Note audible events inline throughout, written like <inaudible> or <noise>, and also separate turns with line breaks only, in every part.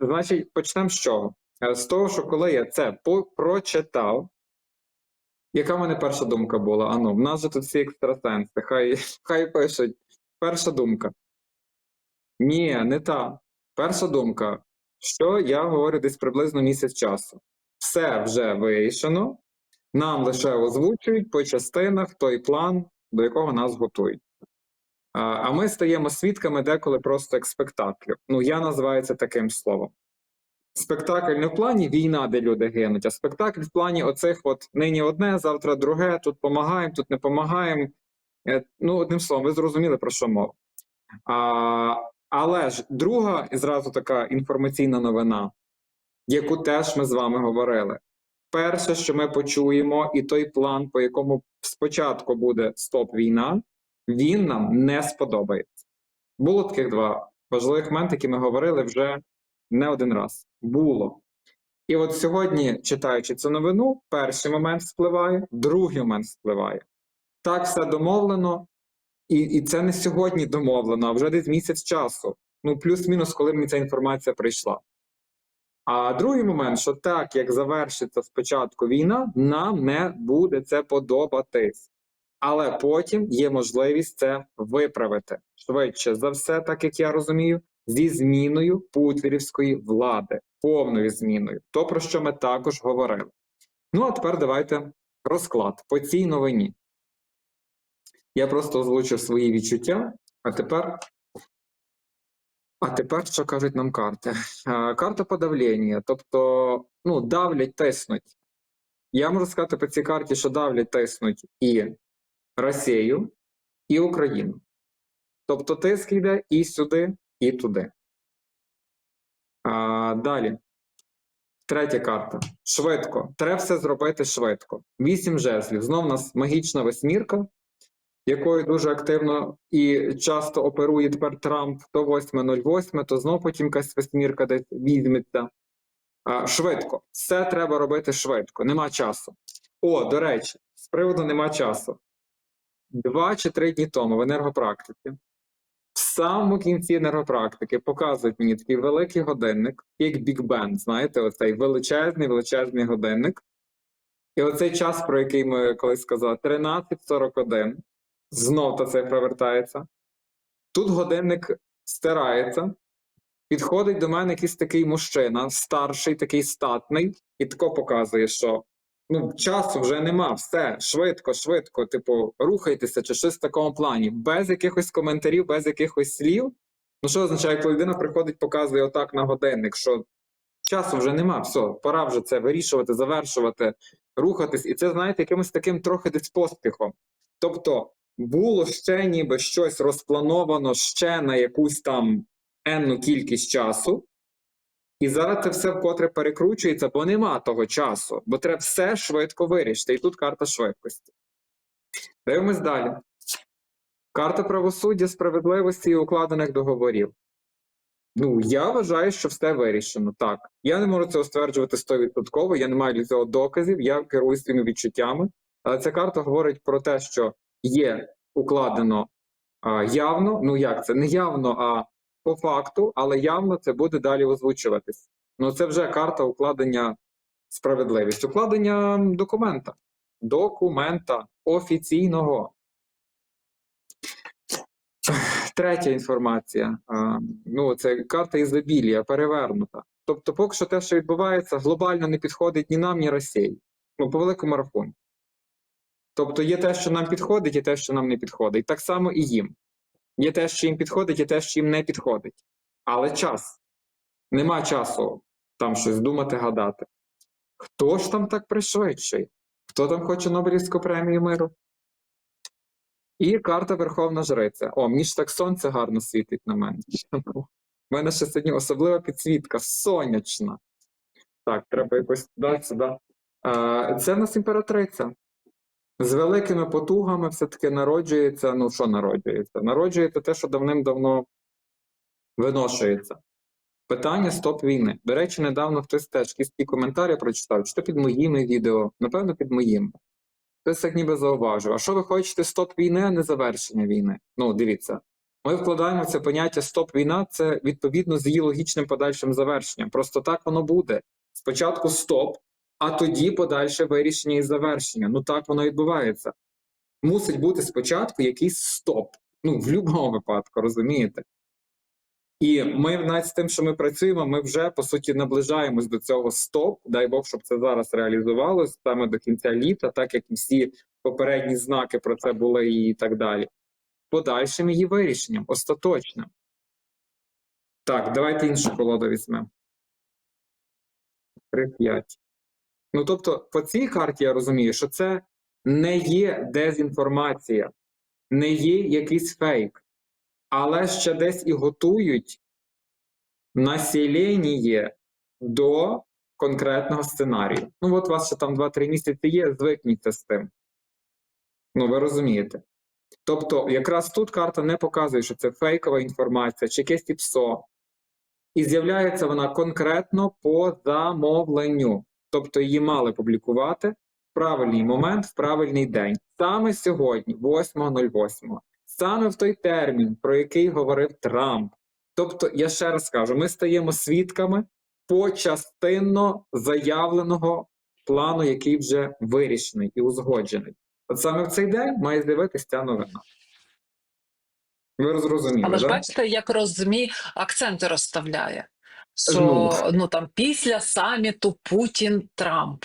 Значить, почнемо з чого? Е, З того, що коли я це прочитав, яка в мене перша думка була? Ану, в нас же тут всі екстрасенси, хай, <laughs> хай пишуть. Перша думка. Ні, не та. Перша думка, що я говорю десь приблизно місяць часу. Все вже вирішено. Нам лише озвучують по частинах той план, до якого нас готують. А, ми стаємо свідками деколи просто як спектаклю. Ну, я називаю це таким словом. Спектакль не в плані війна, де люди гинуть, а спектакль в плані оцих от нині одне, завтра друге, тут помагаємо, тут не помагаємо. Е, Ну, одним словом, ви зрозуміли, про що мова. А, але ж друга і зразу така інформаційна новина, яку теж ми з вами говорили. Перше, що ми почуємо, і той план, по якому спочатку буде стоп війна, він нам не сподобається. Було таких два важливих моменти, які ми говорили вже не один раз. Було. І от сьогодні, читаючи цю новину, перший момент спливає, другий момент спливає. Так все домовлено, і, і це не сьогодні домовлено, а вже десь місяць часу. Ну, плюс-мінус, коли мені ця інформація прийшла. А другий момент, що так як завершиться спочатку війна, нам не буде це подобатись. Але потім є можливість це виправити швидше за все, так як я розумію, зі зміною путвірівської влади, повною зміною. То про що ми також говорили. Ну а тепер давайте розклад по цій новині. Я просто озвучив свої відчуття, а тепер. А тепер що кажуть нам карти? Карта подавлення, тобто, ну, давлять, тиснуть. Я можу сказати по цій карті, що давлять, тиснуть і Росію, і Україну. Тобто тиск йде і сюди, і туди. А, далі. Третя карта. Швидко. Треба все зробити швидко. Вісім жезлів. Знов у нас магічна восьмірка, якою дуже активно і часто оперує тепер Трамп то 8.08, то знов потім якась восьмірка десь візьметься. А, швидко. Все треба робити швидко. Нема часу. О, до речі, з приводу нема часу. Два чи три дні тому в енергопрактиці. В самому кінці енергопрактики показують мені такий великий годинник, як Big Ben, знаєте, оцей величезний, величезний годинник. І оцей час, про який ми колись сказали, 13.41, знов та цифра вертається. Тут годинник стирається, підходить до мене якийсь такий мужчина, старший, такий статний, і тако показує, що ну, часу вже нема, все, швидко, швидко, типу, рухайтеся чи щось в такому плані, без якихось коментарів, без якихось слів. Ну, що означає, коли людина приходить, показує отак на годинник, що часу вже нема, все, пора вже це вирішувати, завершувати, рухатись. І це, знаєте, якимось таким трохи десь поспіхом. Тобто було ще ніби щось розплановано ще на якусь там енну кількість часу, і зараз це все вкотре перекручується, бо нема того часу, бо треба все швидко вирішити. І тут карта швидкості. Дивимось далі. Карта правосуддя, справедливості і укладених договорів. Ну, я вважаю, що все вирішено. Так. Я не можу цього стверджувати 100%, я не маю для цього доказів, я керуюсь своїми відчуттями. Але ця карта говорить про те, що є укладено а, явно. Ну як це? Не явно, а по факту, але явно це буде далі озвучуватись. Ну, це вже карта укладення справедливість, укладення документа. Документа офіційного. Третя інформація. Ну, це карта ізобілія, перевернута. Тобто, поки що те, що відбувається, глобально не підходить ні нам, ні Росії. Ну, по великому рахунку. Тобто є те, що нам підходить, і те, що нам не підходить. Так само і їм. Є те, що їм підходить, і те, що їм не підходить. Але час. Нема часу там щось думати, гадати. Хто ж там так пришвидшує? Хто там хоче Нобелівську премію миру? І карта Верховна Жриця. О, мені ж так сонце гарно світить на мене. У мене ще сьогодні особлива підсвітка, сонячна. Так, треба якось далі сюди. Це в нас імператриця. З великими потугами все-таки народжується. Ну, що народжується? Народжується те, що давним-давно виношується. Питання стоп війни. До речі, недавно хтось теж якісь коментарі прочитав, чи то під моїми відео, напевно, під моїм. Хтось так ніби зауважив. А що ви хочете стоп війни, а не завершення війни? Ну, дивіться. Ми вкладаємо це поняття стоп-війна, це відповідно з її логічним подальшим завершенням. Просто так воно буде. Спочатку стоп, а тоді подальше вирішення і завершення. Ну так воно відбувається. Мусить бути спочатку якийсь стоп. Ну, в будь-якому випадку, розумієте? І ми навіть з тим, що ми працюємо, ми вже по суті наближаємось до цього стоп. Дай Бог, щоб це зараз реалізувалось саме до кінця літа, так як і всі попередні знаки про це були і так далі. Подальшим її вирішенням, остаточним. Так, давайте іншу колоду візьмемо. 3-5. Ну тобто, по цій карті я розумію, що це не є дезінформація, не є якийсь фейк, але ще десь і готують населення до конкретного сценарію. Ну, от у вас ще там 2-3 місяці є, звикніться з тим. Ну, ви розумієте. Тобто, якраз тут карта не показує, що це фейкова інформація чи якесь ПСО. І з'являється вона конкретно по замовленню. Тобто її мали публікувати в правильний момент, в правильний день. Саме сьогодні, 8.08. Саме в той термін, про який говорив Трамп. Тобто, я ще раз кажу, ми стаємо свідками почастинно заявленого плану, який вже вирішений і узгоджений. От саме в цей день має з'явитися ця новина. Ви зрозуміли,
Але ж бачите, як розмі акценти розставляє. Що
Ну.
ну там після саміту Путін Трамп.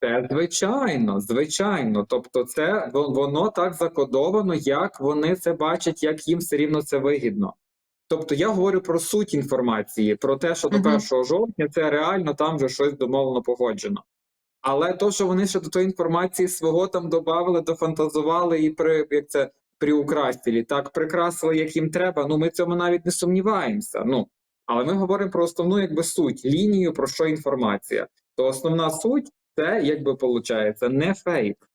Це звичайно, звичайно. Тобто, це воно так закодовано, як вони це бачать, як їм все рівно це вигідно. Тобто, я говорю про суть інформації, про те, що до
Мгм.
1 жовтня це реально там вже щось домовлено погоджено. Але то, що вони ще до тої інформації свого там додали, дофантазували і при як це приукрасили, так прикрасили, як їм треба. Ну ми цьому навіть не сумніваємося. Ну але ми говоримо про основну якби суть, лінію, про що інформація. То основна суть це якби виходить не фейк.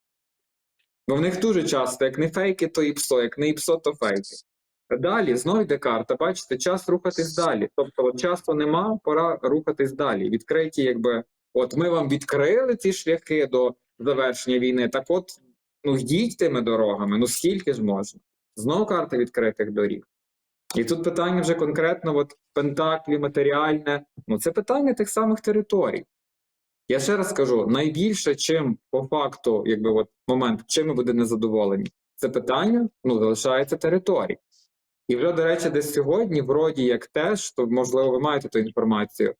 Бо в них дуже часто, як не фейки, то і псо, як не і псо, то фейки. Далі знову йде карта, бачите, час рухатись далі. Тобто от часу нема, пора рухатись далі. Відкриті, якби, от ми вам відкрили ці шляхи до завершення війни. Так от, ну йдіть тими дорогами, ну скільки ж можна? Знову карта відкритих доріг. І тут питання вже конкретно, от пентаклі, матеріальне. Ну це питання тих самих територій. Я ще раз скажу: найбільше, чим по факту, якби от момент, чим ми будемо незадоволені, це питання ну, залишається територій. І вже, до речі, десь сьогодні, вроді як теж, то можливо, ви маєте ту інформацію,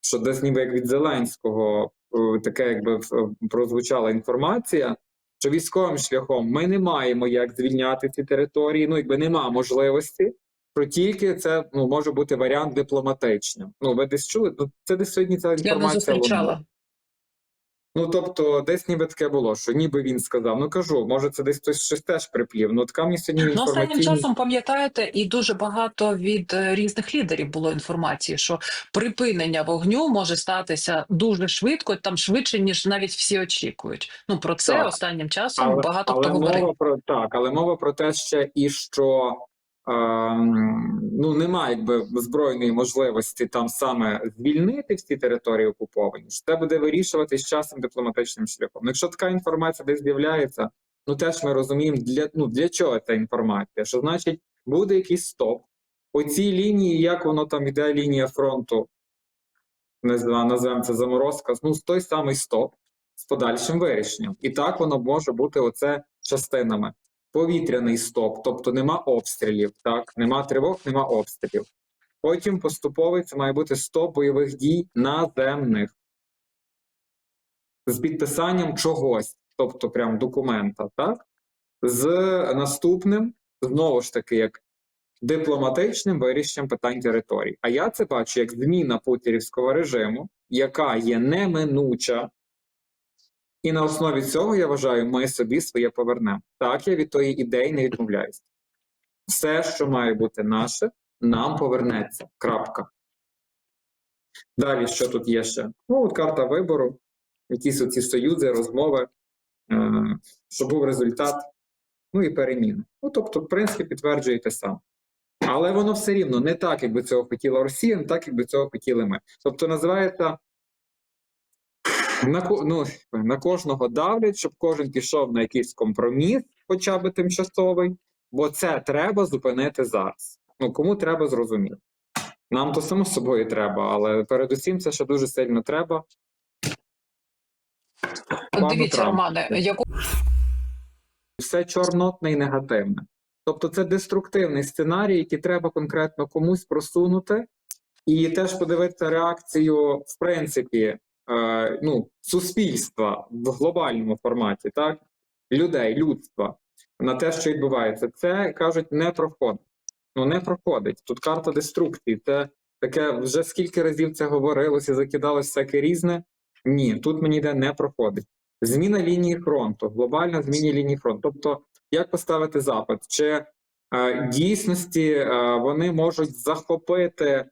що десь ніби як від Зеленського е, таке, якби в- прозвучала інформація, що військовим шляхом ми не маємо як звільняти ці території, ну якби нема можливості, про тільки це ну, може бути варіант дипломатичним. Ну, ви десь чули? Ну, це десь сьогодні ця
Я не
інформація. лунала.
зустрічала.
Ну, тобто, десь ніби таке було, що ніби він сказав. Ну кажу, може, це десь хтось щось теж приплів. Ну, така мені сьогодні
Ну, останнім часом пам'ятаєте, і дуже багато від е, різних лідерів було інформації, що припинення вогню може статися дуже швидко, там швидше ніж навіть всі очікують. Ну про це
Так.
останнім часом
але,
багато
але
хто говорив.
мова про так, але мова про те ще і що ну немає якби збройної можливості там саме звільнити всі території окуповані. Це буде вирішувати з часом дипломатичним шляхом. Ну, Якщо така інформація десь з'являється, ну теж ми розуміємо для ну для чого ця інформація. Що значить буде якийсь стоп по цій лінії, як воно там іде лінія фронту, називаємо це заморозка. Ну той самий стоп з подальшим вирішенням. І так воно може бути оце частинами. Повітряний стоп, тобто нема обстрілів, так, нема тривог, нема обстрілів. Потім поступовий це має бути стоп бойових дій наземних з підписанням чогось, тобто прям документа, так? З наступним, знову ж таки, як дипломатичним вирішенням питань територій. А я це бачу як зміна путірівського режиму, яка є неминуча, і на основі цього я вважаю, ми собі своє повернемо. Так, я від тої ідеї не відмовляюся. Все, що має бути наше, нам повернеться. Крапка. Далі, що тут є ще? Ну, от карта вибору, якісь оці союзи, розмови, е, щоб був результат, ну і переміни. Ну, тобто, в принципі, підтверджує те саме. Але воно все рівно не так, як би цього хотіла Росія, не так, як би цього хотіли ми. Тобто, називається на, ну, на кожного давлять, щоб кожен пішов на якийсь компроміс, хоча б тимчасовий, бо це треба зупинити зараз. Ну кому треба зрозуміти. Нам то само собою треба, але передусім це ще дуже сильно треба. Пану
дивіться,
Трампу.
Романе, яку
все чорнотне і негативне. Тобто це деструктивний сценарій, який треба конкретно комусь просунути, і теж подивитися реакцію, в принципі, е, ну, суспільства в глобальному форматі, так, людей, людства на те, що відбувається. Це кажуть, не проходить. Ну, не проходить. Тут карта деструкції. Це таке вже скільки разів це говорилося, закидалось всяке різне. Ні, тут мені йде не проходить. Зміна лінії фронту, глобальна зміна лінії фронту. Тобто, як поставити запит? Чи е, дійсності е, вони можуть захопити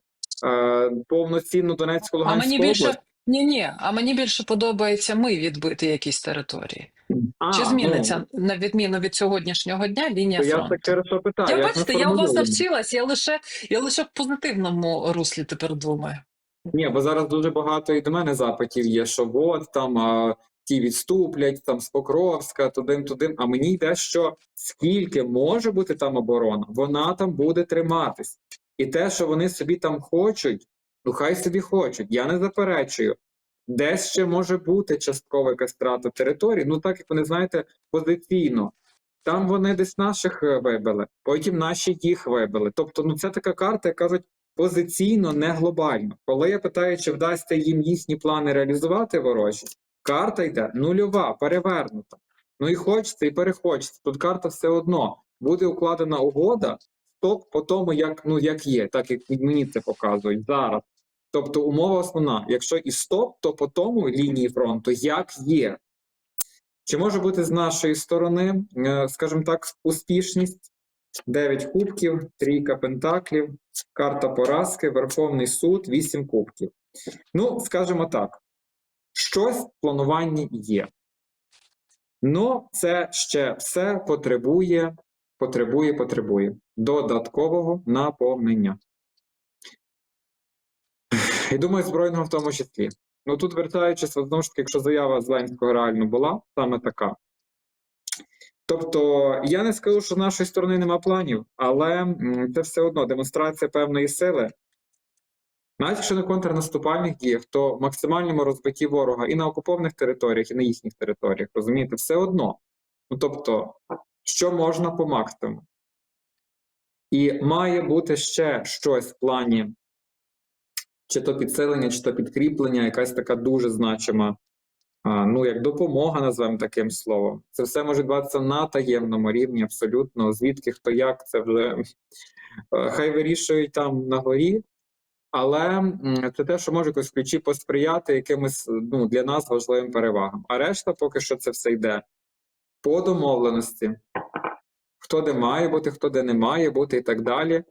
е, повноцінну Донецьку
а
Луганську
мені більше
область?
Ні, ні. А мені більше подобається ми відбити якісь території.
А,
Чи зміниться
ну,
на відміну від сьогоднішнього дня лінія
то я так через що питаю.
Я бачите, я у вас навчилась, я лише я лише в позитивному руслі тепер думаю.
Ні, бо зараз дуже багато і до мене запитів є, що от там а, ті відступлять, там з Покровська, тудим, тудим. А мені йде, що скільки може бути там оборона, вона там буде триматись. І те, що вони собі там хочуть, ну хай собі хочуть. Я не заперечую. Десь ще може бути часткова якась втрата території, ну так як вони знаєте, позиційно. Там вони десь наших е, вибили, потім наші їх вибили. Тобто, ну це така карта, яка кажуть, позиційно, не глобально. Коли я питаю, чи вдасться їм їхні плани реалізувати ворожі, карта йде нульова, перевернута. Ну і хочеться, і перехочеться. Тут карта все одно буде укладена угода, стоп по тому, як, ну, як є, так як мені це показують зараз. Тобто умова основна: якщо і стоп, то по тому лінії фронту як є. Чи може бути з нашої сторони, е, скажімо так, успішність? 9 кубків, трійка пентаклів, карта поразки, Верховний суд, 8 кубків. Ну, скажімо так, щось в плануванні є. Ну, це ще все потребує, потребує, потребує додаткового наповнення. І думаю, збройного в тому числі. Ну тут, вертаючись, знову ж таки, якщо заява Зеленського реально була, саме така. Тобто, я не скажу, що з нашої сторони нема планів, але це все одно демонстрація певної сили. Навіть якщо на контрнаступальних діях, то максимальному розбитті ворога і на окупованих територіях, і на їхніх територіях, розумієте, все одно. Ну тобто, що можна по максимуму. І має бути ще щось в плані чи то підсилення, чи то підкріплення, якась така дуже значима, ну як допомога, назвемо таким словом. Це все може відбуватися на таємному рівні, абсолютно. Звідки хто як, це вже е, хай вирішують там на горі. Але це те, що може якось ключі посприяти якимось ну, для нас важливим перевагам. А решта, поки що це все йде по домовленості. Хто де має бути, хто де не має бути, і так далі.